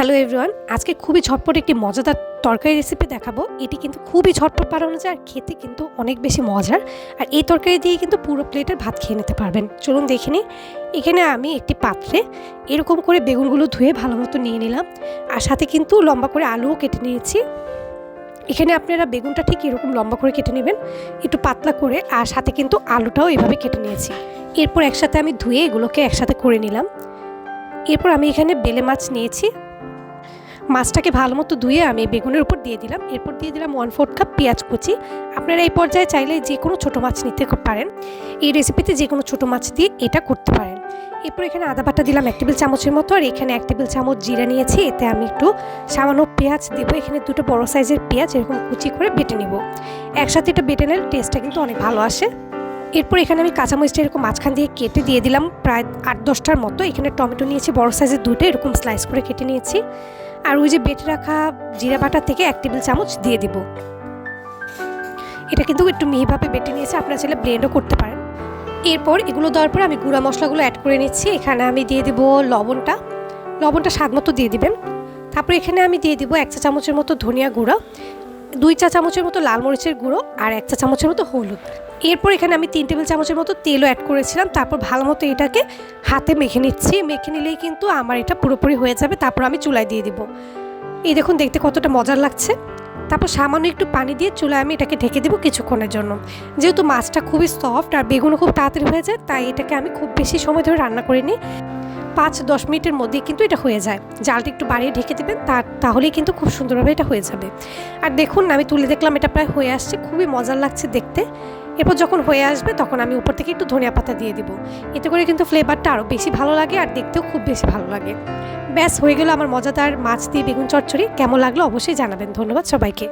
Hello everyone আজকে খুবই ঝটপট একটি মজাদার তরকারি রেসিপি দেখাবো। এটি কিন্তু খুবই ঝটপট বানানো যায় আর খেতে কিন্তু অনেক বেশি মজার। আর এই তরকারি দিয়ে কিন্তু পুরো প্লেটের ভাত খেয়ে নিতে পারবেন। চলুন দেখে নিই। এখানে আমি একটি পাত্রে এরকম করে বেগুনগুলো ধুয়ে ভালো মতো নিয়ে নিলাম। আর সাথে কিন্তু লম্বা করে আলুও কেটে নিয়েছি। এখানে আপনারা বেগুনটা ঠিক এরকম লম্বা করে কেটে নেবেন, একটু পাতলা করে। আর সাথে কিন্তু আলুটাও এভাবে কেটে নিয়েছি। এরপর একসাথে আমি ধুয়ে এগুলোকে একসাথে করে নিলাম। এরপর আমি এখানে বেলে মাছ নিয়েছি। মাছটাকে ভালো মতো ধুয়ে আমি বেগুনের উপর দিয়ে দিলাম। এরপর দিয়ে দিলাম ওয়ান ফোর্থ কাপ পেঁয়াজ কুচি। আপনারা এই পর্যায়ে চাইলে যে কোনো ছোটো মাছ নিতে পারেন। এই রেসিপিতে যে কোনো ছোটো মাছ দিয়ে এটা করতে পারেন। এরপর এখানে আদা বাটা দিলাম এক টেবিল চামচের মতো। আর এখানে এক টেবিল চামচ জিরা নিয়েছি। এতে আমি একটু সামান্য পেঁয়াজ দেবো। এখানে দুটো বড় সাইজের পেঁয়াজ এরকম কুচি করে বেটে নেব। একসাথে এটা বেটে নিলে টেস্টটা কিন্তু অনেক ভালো আসে। এরপর এখানে আমি কাঁচামরিচটা এরকম মাঝখান দিয়ে কেটে দিয়ে দিলাম প্রায় আট দশটার মতো। এখানে টমেটো নিয়েছি বড় সাইজের দুটো। এরকম স্লাইস করে কেটে নিয়েছি। আর ওই যে বেটে রাখা জিরা বাটা থেকে এক টেবিল চামচ দিয়ে দিব। এটা কিন্তু একটু মিহিভাবে বেটে নিয়েছে, আপনারা চাইলে ব্লেন্ডও করতে পারেন। এরপর এগুলো দেওয়ার পর আমি গুঁড়া মশলাগুলো অ্যাড করে নিচ্ছি। এখানে আমি দিয়ে দিব লবণটা। লবণটা স্বাদ মতো দিয়ে দিবেন। তারপর এখানে আমি দিয়ে দিব এক চা চামচের মতো ধনিয়া গুঁড়ো, দুই চা চামচের মতো লাল মরিচের গুঁড়ো আর এক চা চামচের মতো হলুদ। এরপর এখানে আমি তিন টেবিল চামচের মতো তেলও অ্যাড করেছিলাম। তারপর ভালো মতো এটাকে হাতে মেখে নিচ্ছি। মেখে নিলেই কিন্তু আমার এটা পুরোপুরি হয়ে যাবে। তারপর আমি চুলায় দিয়ে দিব। এই দেখুন, দেখতে কতটা মজার লাগছে। তারপর সামান্য একটু পানি দিয়ে চুলায় আমি এটাকে ঢেকে দেবো কিছুক্ষণের জন্য। যেহেতু মাছটা খুবই সফট আর বেগুনও খুব তাড়াতাড়ি হয়ে যায়, তাই এটাকে আমি খুব বেশি সময় ধরে রান্না করিনি। পাঁচ, দশ মিনিটের মধ্যেই কিন্তু এটা হয়ে যায়। জালটা একটু বাড়িয়ে ঢেকে দেবেন, তার, তাহলেই কিন্তু খুব সুন্দরভাবে এটা হয়ে যাবে। আর দেখুন, আমি তুলে দেখলাম, এটা প্রায় হয়ে আসছে, খুবই মজার লাগছে দেখতে। এরপর যখন হয়ে আসবে, তখন আমি উপর থেকে একটু ধনিয়া পাতা দিয়ে দিব। এতে করে কিন্তু ফ্লেভারটা আরও বেশি ভালো লাগে আর দেখতেও খুব বেশি ভালো লাগে। ব্যাস, হয়ে গেল আমার মজাদার মাছ দিয়ে বেগুন চচ্চড়ি। কেমন লাগল অবশ্যই জানাবেন। ধন্যবাদ সবাইকে।